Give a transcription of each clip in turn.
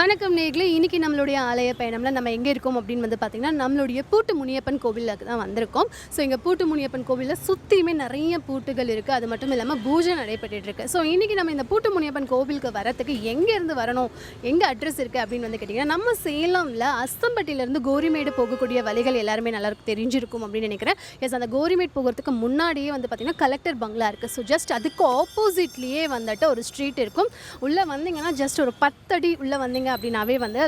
வணக்கம் நேர்களே. இன்னைக்கு நம்மளுடைய ஆலய பயணம்ல நம்ம எங்கே இருக்கோம் அப்படின்னு வந்து பார்த்திங்கன்னா நம்மளுடைய பூட்டு முனியப்பன் கோவிலுக்கு தான் வந்திருக்கோம். ஸோ இங்கே பூட்டு முனியப்பன் கோவிலில் சுற்றியுமே நிறைய பூட்டுகள் இருக்குது அது மட்டும் இல்லாமல் பூஜை நடைபெற்றுட்டு இருக்கு. ஸோ இன்றைக்கி நம்ம இந்த பூட்டு முனியப்பன் கோவிலுக்கு வரத்துக்கு எங்கேருந்து வரணும்? எங்கே அட்ரஸ் இருக்குது அப்படின்னு வந்து கேட்டிங்கன்னா நம்ம சேலமில் அஸ்தம்பட்டியிலேருந்து கோரிமேடு போகக்கூடிய வழிகள் எல்லாருமே நல்லா தெரிஞ்சிருக்கும் அப்படின்னு நினைக்கிறேன். எஸ் அந்த கோரிமேட் போகிறதுக்கு முன்னாடியே வந்து பார்த்தீங்கன்னா கலெக்டர் பங்களா இருக்குது ஸோ ஜஸ்ட் அதுக்கு ஆப்போசிட்லேயே வந்துட்டு ஒரு ஸ்ட்ரீட் இருக்கும். உள்ளே வந்தீங்கன்னா ஜஸ்ட் ஒரு பத்தடி உள்ளே வந்தீங்க அப்படின்னாவே வந்து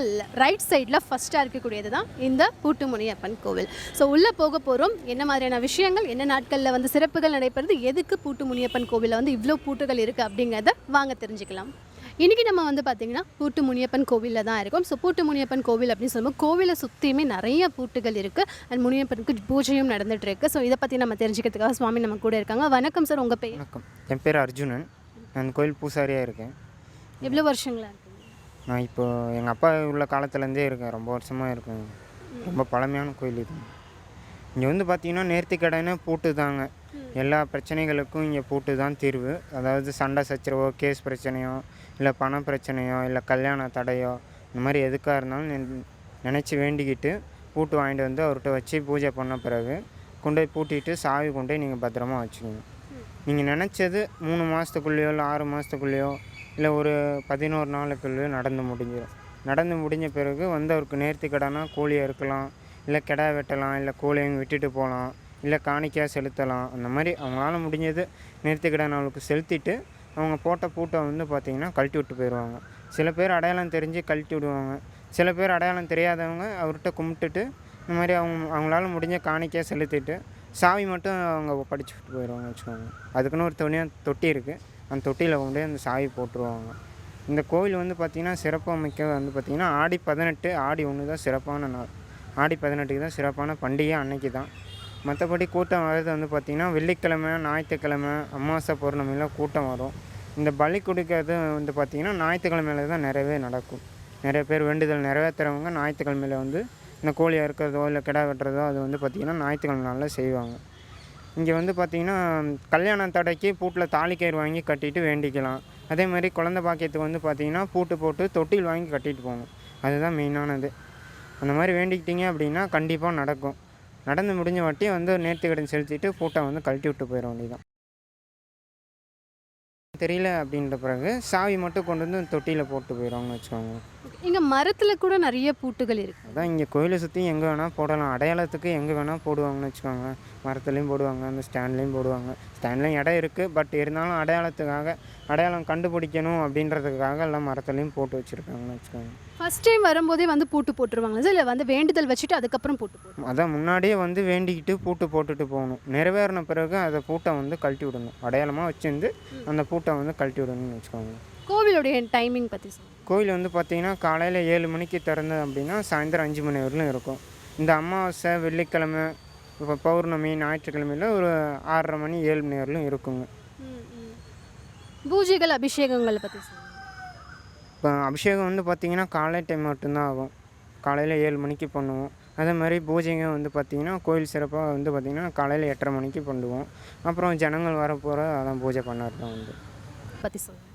ரைட் சைடில் ஃபஸ்ட்டாக இருக்கக்கூடியது தான் இந்த பூட்டுமுனியப்பன் கோவில். ஸோ உள்ளே போக போகிறோம் என்ன மாதிரியான விஷயங்கள் என்ன நாட்களில் வந்து சிறப்புகள் நடைபெறுது எதுக்கு பூட்டுமுனியப்பன் கோவிலில் வந்து இவ்வளோ பூட்டுகள் இருக்குது அப்படிங்கிறத வாங்க தெரிஞ்சுக்கலாம். இன்றைக்கி நம்ம வந்து பார்த்திங்கன்னா பூட்டு முனியப்பன் கோவிலில் தான் இருக்கோம். ஸோ பூட்டு முனியப்பன் கோவில் அப்படின்னு சொல்லும்போது கோவிலை சுற்றியுமே நிறைய பூட்டுகள் இருக்குது அண்ட் முனியப்பனுக்கு பூஜையும் நடந்துட்டு இருக்கு. ஸோ இதை பற்றி நம்ம தெரிஞ்சுக்கிறதுக்காக சுவாமி நம்ம கூட இருக்காங்க. வணக்கம் சார் உங்கள் பேர்? வணக்கம். என் பேர் அர்ஜுனன். நான் கோயில் பூசாரியாக இருக்கேன். எவ்வளோ வருஷங்களா நான் இப்போ எங்கள் அப்பா உள்ள காலத்துலேருந்தே இருக்கேன். ரொம்ப வருஷமாக இருக்கேன். ரொம்ப பழமையான கோயில் இது. இங்கே வந்து பார்த்தீங்கன்னா நேர்த்திக்கடைன்னு பூட்டு தாங்க எல்லா பிரச்சனைகளுக்கும் இங்கே பூட்டு தான் தீர்வு. அதாவது சண்டை சச்சரவோ கேஸ் பிரச்சனையோ இல்லை பண பிரச்சனையோ இல்லை கல்யாண தடையோ இந்த மாதிரி எதுக்காக இருந்தாலும் நினச்சி வேண்டிக்கிட்டு பூட்டு வாங்கிட்டு வந்து அவர்கிட்ட வச்சு பூஜை பண்ண பிறகு கொண்டு போய் பூட்டிட்டு சாவி கொண்டு போய் நீங்கள் பத்திரமா வச்சுக்கணும் நீங்கள் நினச்சது மூணு மாதத்துக்குள்ளேயோ இல்லை ஆறு மாதத்துக்குள்ளேயோ இல்லை ஒரு பதினோரு நாளுக்குள்ளேயோ நடந்து முடிஞ்சிடும் நடந்து முடிஞ்ச பிறகு வந்து அவருக்கு நேர்த்தி கடனா கோழியை இருக்கலாம் இல்லை கிடா வெட்டலாம் இல்லை கோழியை விட்டுட்டு போகலாம் இல்லை காணிக்கையாக செலுத்தலாம். அந்த மாதிரி அவங்களால முடிஞ்சது நேர்த்தி கடன் அவளுக்கு செலுத்திட்டு அவங்க போட்ட பூட்டை வந்து பார்த்திங்கன்னா கழட்டி விட்டு போயிடுவாங்க. சில பேர் அடையாளம் தெரிஞ்சு கழட்டி விடுவாங்க. சில பேர் அடையாளம் தெரியாதவங்க அவர்கிட்ட கும்பிட்டுட்டு இந்த மாதிரி அவங்க அவங்களால முடிஞ்ச காணிக்கையாக செலுத்திட்டு சாவி மட்டும் அவங்க படிச்சுட்டு போயிடுவாங்க வச்சுக்கோங்க. அதுக்குன்னு ஒரு துணியாக தொட்டி இருக்குது அந்த தொட்டியில் கொண்டு அந்த சாவி போட்டுருவாங்க. இந்த கோவில் வந்து பார்த்திங்கன்னா சிறப்பு மிக்க வந்து பார்த்திங்கன்னா ஆடி பதினெட்டு ஆடி ஒன்று தான் சிறப்பான நாள். ஆடி பதினெட்டுக்கு தான் சிறப்பான பண்டிகை அன்னைக்கு தான். மற்றபடி கூட்டம் வர்றது வந்து பார்த்திங்கன்னா வெள்ளிக்கிழமை ஞாயிற்றுக்கிழமை அமாவாசை பௌர்ணமிலாம் கூட்டம் வரும். இந்த பலி கொடுக்கறது வந்து பார்த்திங்கன்னா ஞாயிற்றுக்கிழமையில தான் நிறையவே நடக்கும். நிறைய பேர் வேண்டுதல் நிறைவேற்றுறவங்க ஞாயிற்றுக்கிழமையில வந்து இந்த கோழி அறுக்கிறதோ இல்லை கிடா வெட்டுறதோ அது வந்து பார்த்திங்கன்னா ஞாயிற்றுக்கிழமை நாளில் செய்வாங்க. இங்கே வந்து பார்த்திங்கன்னா கல்யாண தடைக்கு பூட்டில் தாலி கயிறு வாங்கி கட்டிட்டு வேண்டிக்கலாம். அதே மாதிரி குழந்த பாக்கியத்துக்கு வந்து பார்த்திங்கன்னா பூட்டு போட்டு தொட்டில் வாங்கி கட்டிட்டு போகணும். அதுதான் மெயினானது அந்த மாதிரி வேண்டிக்கிட்டிங்க அப்படின்னா கண்டிப்பாக நடக்கும். நடந்து முடிஞ்ச வாட்டி வந்து நேர்த்தி கடன் செலுத்திட்டு பூட்டை வந்து கழட்டி விட்டு போயிட வேண்டியதான் தெரியல அப்படின்ற பிறகு சாவி மட்டும் கொண்டு வந்து தொட்டியில் போட்டு போயிடுவாங்கன்னு வச்சுக்கோங்க. இங்கே மரத்தில் கூட நிறைய பூட்டுகள் இருக்குது அதான் இங்கே கோயிலை சுற்றி எங்கே வேணால் போடலாம். அடையாளத்துக்கு எங்கே வேணால் போடுவாங்கன்னு வச்சுக்கோங்க. மரத்துலேயும் போடுவாங்க அந்த ஸ்டாண்ட்லேயும் போடுவாங்க. ஸ்டாண்ட்லேயும் இடம் இருக்குது பட் இருந்தாலும் அடையாளத்துக்காக அடையாளம் கண்டுபிடிக்கணும் அப்படின்றதுக்காக எல்லாம் மரத்துலேயும் போட்டு வச்சுருக்காங்கன்னு வச்சுக்கோங்க. ஃபர்ஸ்ட் டைம் வரும்போதே வந்து பூட்டு போட்டுருவாங்க சார்? இல்லை வந்து வேண்டுதல் வச்சுட்டு அதுக்கப்புறம் பூட்டு போட்டு அதான் முன்னாடியே வந்து வேண்டிக்கிட்டு பூட்டு போட்டுட்டு போகணும். நிறைவேறின பிறகு அதை பூட்டை வந்து கழட்டி விடணும். அடையாளமாக வச்சிருந்து அந்த பூட்டை வந்து கழட்டி விடணும்னு வச்சுக்கோங்க. கோவிலுடைய டைமிங் பற்றி சொல்லுங்கள் கோயில் வந்து பார்த்திங்கன்னா காலையில் ஏழு மணிக்கு திறந்தது அப்படின்னா சாயந்தரம் அஞ்சு மணி வரையிலும் இருக்கும். இந்த அமாவாசை வெள்ளிக்கிழமை இப்போ பௌர்ணமி ஞாயிற்றுக்கிழமையில் ஒரு ஆறரை மணி ஏழு மணி வரையிலும் இருக்குங்க. பூஜைகள் அபிஷேகங்கள் பற்றி சொல்லுங்கள் இப்போ அபிஷேகம் வந்து பார்த்திங்கன்னா காலை டைம் மட்டும்தான் ஆகும். காலையில் ஏழு மணிக்கு பண்ணுவோம். அதே மாதிரி பூஜைங்க வந்து பார்த்திங்கன்னா கோயில் சிறப்பாக வந்து பார்த்திங்கன்னா காலையில் எட்டரை மணிக்கு பண்ணுவோம். அப்புறம் ஜனங்கள் வர போகிற அதான் பூஜை பண்ணறது தான் வந்து. பற்றி சொல்லுங்கள்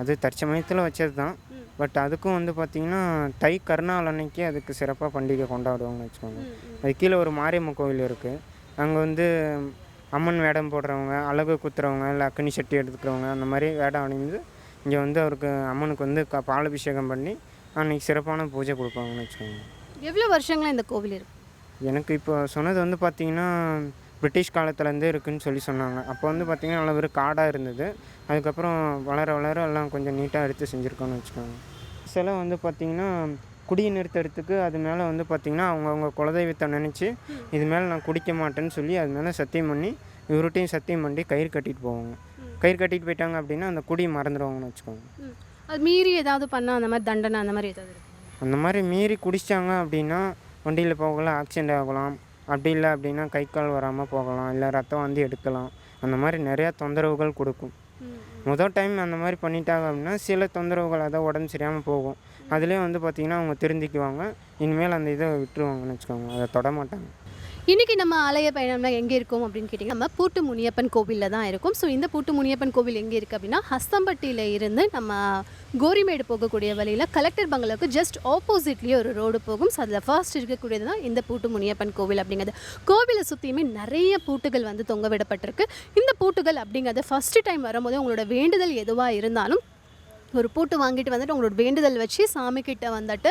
அது தற்சமயத்தில் வச்சது தான் பட் அதுக்கும் வந்து பார்த்திங்கன்னா தை கருநாள் அன்னைக்கு அதுக்கு சிறப்பாக பண்டிகை கொண்டாடுவாங்கன்னு வச்சுக்கோங்க. அது கீழே ஒரு மாரியம்மன் கோவில் இருக்குது அங்கே வந்து அம்மன் வேடம் போடுறவங்க அழகு குத்துறவங்க இல்லை அக்னி சட்டி எடுத்துக்கிறவங்க அந்த மாதிரி வேடம் அணிந்து இங்கே வந்து அவருக்கு அம்மனுக்கு வந்து க பாலாபிஷேகம் பண்ணி அன்னைக்கு சிறப்பான பூஜை கொடுப்பாங்கன்னு வச்சுக்கோங்க. எவ்வளோ வருஷங்களா இந்த கோவில் இருக்கு? எனக்கு இப்போ சொன்னது வந்து பார்த்திங்கன்னா பிரிட்டிஷ் காலத்துலேருந்தே இருக்குன்னு சொல்லி சொன்னாங்க. அப்போ வந்து பார்த்திங்கன்னா நல்ல ஒரு காடாக இருந்தது. அதுக்கப்புறம் வளர வளர எல்லாம் கொஞ்சம் நீட்டாக எடுத்து செஞ்சுருக்கோன்னு வச்சுக்கோங்க. சிலை வந்து பார்த்திங்கன்னா குடியை நிறுத்துறதுக்கு அது மேலே வந்து பார்த்திங்கன்னா அவங்கவுங்க குலதெய்வத்தை நினச்சி இது மேலே நான் குடிக்க மாட்டேன்னு சொல்லி அது மேலே சத்தியம் பண்ணி இவர்கிட்டையும் சத்தியம் பண்ணி கயிறு கட்டிட்டு போவாங்க. கயிறு கட்டிட்டு போயிட்டாங்க அப்படின்னா அந்த குடி மறந்துடுவாங்கன்னு வச்சுக்கோங்க. அது மீறி ஏதாவது பண்ணால் அந்த மாதிரி தண்டனை அந்த மாதிரி ஏதாவது அந்த மாதிரி மீறி குடிச்சிட்டாங்க அப்படின்னா வண்டியில் போகலாம் ஆக்சிடெண்ட் ஆகலாம். அப்படி இல்லை அப்படின்னா கை கால் வராமல் போகலாம். இல்லை ரத்தம் வந்து எடுக்கலாம். அந்த மாதிரி நிறையா தொந்தரவுகள் கொடுக்கும். முதல் டைம் அந்த மாதிரி பண்ணிட்டாங்க அப்படின்னா சில தொந்தரவுகள் அதான் உடம்பு சரியாமல் போகும். அதுலேயே வந்து பார்த்திங்கன்னா அவங்க திருந்திக்குவாங்க. இனிமேல் அந்த இதை விட்டுருவாங்கன்னு வச்சுக்கோங்க. அதை தொட மாட்டாங்க. இன்றைக்கி நம்ம ஆலய பயணம்லாம் எங்கே இருக்கும் அப்படின்னு கேட்டிங்கன்னா நம்ம பூட்டு முனியப்பன் கோவிலில் தான் இருக்கும். ஸோ இந்த பூட்டு முனியப்பன் கோவில் எங்கே இருக்குது அப்படின்னா ஹஸ்தம்பட்டியில் இருந்து நம்ம கோரிமேடு போகக்கூடிய வழியில் கலெக்டர் பங்களாவுக்கு ஜஸ்ட் ஆப்போசிட்லேயே ஒரு ரோடு போகும். ஸோ அதில் ஃபர்ஸ்ட் இருக்கக்கூடியது தான் இந்த பூட்டு முனியப்பன் கோவில் அப்படிங்கிறது. கோவிலை சுற்றியுமே நிறைய பூட்டுகள் வந்து தொங்க விடப்பட்டிருக்கு. இந்த பூட்டுகள் அப்படிங்கிறது ஃபஸ்ட்டு டைம் வரும்போது உங்களோட வேண்டுதல் எதுவாக இருந்தாலும் ஒரு பூட்டு வாங்கிட்டு வந்துட்டு உங்களோட வேண்டுதல் வச்சு சாமி வந்துட்டு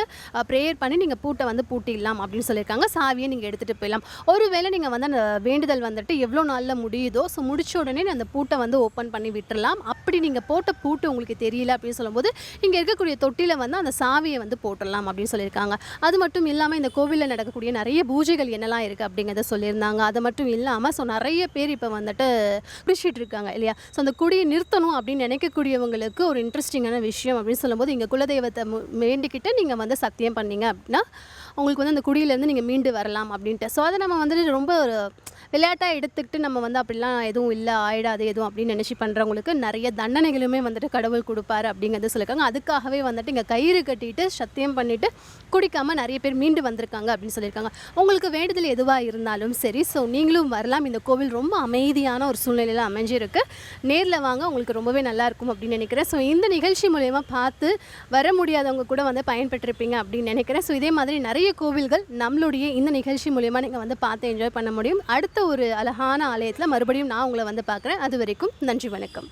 ப்ரேயர் பண்ணி நீங்கள் பூட்டை வந்து பூட்டிடலாம் அப்படின்னு சொல்லியிருக்காங்க. சாவியை நீங்கள் எடுத்துகிட்டு போயிடலாம். ஒருவேளை நீங்கள் வந்து அந்த வேண்டுதல் வந்துட்டு எவ்வளோ நாளில் முடியுதோ ஸோ முடிச்ச உடனே அந்த பூட்டை வந்து ஓப்பன் பண்ணி விட்டுடலாம் அப்படி நீங்கள் போட்ட பூட்டு உங்களுக்கு தெரியல அப்படின்னு சொல்லும்போது இங்கே இருக்கக்கூடிய தொட்டியில் வந்து அந்த சாவியை வந்து போட்டுடலாம் அப்படின்னு சொல்லியிருக்காங்க. அது மட்டும் இல்லாமல் இந்த கோவிலில் நடக்கக்கூடிய நிறைய பூஜைகள் என்னெல்லாம் இருக்குது அப்படிங்கிறத சொல்லியிருந்தாங்க. அது மட்டும் இல்லாமல் ஸோ நிறைய பேர் இப்போ வந்துட்டு குடிச்சிட்டு இருக்காங்க இல்லையா? ஸோ அந்த குடியை நிறுத்தணும் அப்படின்னு நினைக்கக்கூடியவங்களுக்கு ஒரு இன்ட்ரெஸ்டிங்கான விஷயம் அப்படின்னு சொல்லும்போது இங்கே குலதெய்வத்தை வேண்டிக்கிட்டு நீங்கள் வந்து சத்தியம் பண்ணீங்க அப்படின்னா உங்களுக்கு வந்து அந்த குடியிலேருந்து நீங்கள் மீண்டு வரலாம் அப்படின்ட்டு. ஸோ அதை நம்ம வந்துட்டு ரொம்ப ஒரு விளையாட்டாக எடுத்துக்கிட்டு நம்ம வந்து அப்படிலாம் எதுவும் இல்லை ஆயிடாது எதுவும் அப்படின்னு நினச்சி பண்ணுறவங்களுக்கு நிறைய தண்டனைகளுமே வந்துட்டு கடவுள் கொடுப்பாரு அப்படிங்கிறது சொல்லியிருக்காங்க. அதுக்காகவே வந்துட்டு இங்கே கயிறு கட்டிட்டு சத்தியம் பண்ணிவிட்டு குடிக்காமல் நிறைய பேர் மீண்டு வந்திருக்காங்க அப்படின்னு சொல்லியிருக்காங்க. உங்களுக்கு வேண்டுதல் எதுவாக இருந்தாலும் சரி ஸோ நீங்களும் வரலாம். இந்த கோவில் ரொம்ப அமைதியான ஒரு சூழ்நிலையில் அமைஞ்சிருக்கு. நேரில் வாங்க உங்களுக்கு ரொம்பவே நல்லாயிருக்கும் அப்படின்னு நினைக்கிறேன். ஸோ இந்த நிகழ்ச்சி மூலயமா பார்த்து வர முடியாதவங்க கூட வந்து பயன்பெற்றிருப்பீங்க அப்படின்னு நினைக்கிறேன். ஸோ இதே மாதிரி நிறைய நிறைய கோவில்கள் நம்மளுடைய இந்த நிகழ்ச்சி மூலயமா நீங்கள் வந்து பார்த்து என்ஜாய் பண்ண முடியும். அடுத்த ஒரு அழகான ஆலயத்தில் மறுபடியும் நான் உங்களை வந்து பார்க்குறேன். அது வரைக்கும் நன்றி வணக்கம்.